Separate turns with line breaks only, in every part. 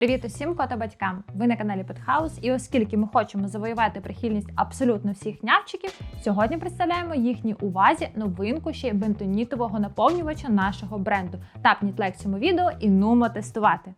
Привіт усім кота-батькам! Ви на каналі Петхаус, і оскільки ми хочемо завоювати прихильність абсолютно всіх нявчиків, сьогодні представляємо їхній увазі новинку ще й бентонітового наповнювача нашого бренду. Тапніть цьому відео і нумо тестувати.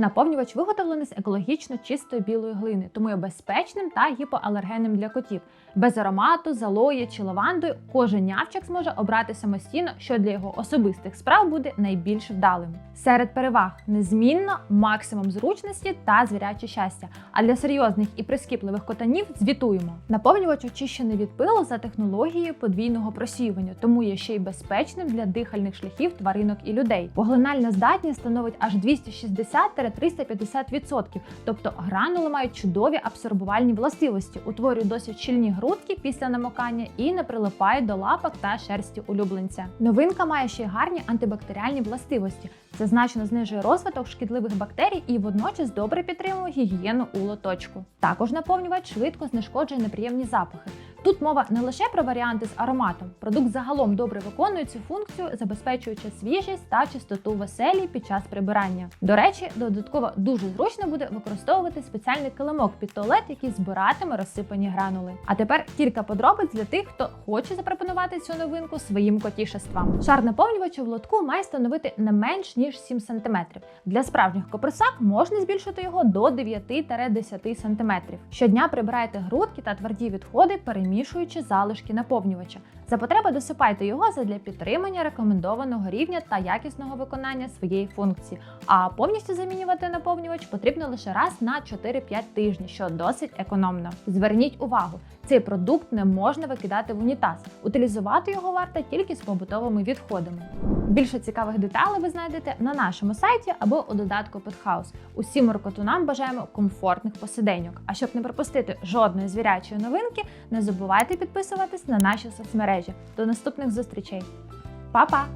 Наповнювач виготовлений з екологічно чистої білої глини, тому є безпечним та гіпоалергенним для котів. Без аромату, залої чи лавандою кожен нявчик зможе обрати самостійно, що для його особистих справ буде найбільш вдалим. Серед переваг незмінно максимум зручності та звіряче щастя. А для серйозних і прискіпливих котанів звітуємо. Наповнювач очищений від пилу за технологією подвійного просіювання, тому є ще й безпечним для дихальних шляхів тваринок і людей. Поглинальна здатність становить аж 260-350%, тобто гранули мають чудові абсорбувальні властивості, утворюють досить щільні грудки після намокання і не прилипають до лапок та шерсті улюбленця. Новинка має ще й гарні антибактеріальні властивості. Це значно знижує розвиток шкідливих бактерій і водночас добре підтримує гігієну у лоточку. Також наповнювач швидко знешкоджує неприємні запахи. Тут мова не лише про варіанти з ароматом. Продукт загалом добре виконує цю функцію, забезпечуючи свіжість та чистоту веселі під час прибирання. До речі, додатково дуже зручно буде використовувати спеціальний килимок під туалет, який збиратиме розсипані гранули. А тепер кілька подробиць для тих, хто хоче запропонувати цю новинку своїм котішествам. Шар наповнювача в лотку має становити не менш ніж 7 см. Для справжніх копросак можна збільшити його до 9-10 см. Щодня прибирайте грудки та тверді відходи, перемішуючи залишки наповнювача. За потреби досипайте його задля підтримання рекомендованого рівня та якісного виконання своєї функції. А повністю замінювати наповнювач потрібно лише раз на 4-5 тижнів, що досить економно. Зверніть увагу, цей продукт не можна викидати в унітаз. Утилізувати його варто тільки з побутовими відходами. Більше цікавих деталей ви знайдете на нашому сайті або у додатку Петхаус. Усім моркотунам бажаємо комфортних посиденьок. А щоб не пропустити жодної звірячої новинки, не забувайте підписуватись на наші соцмережі. До наступних зустрічей. Па-па!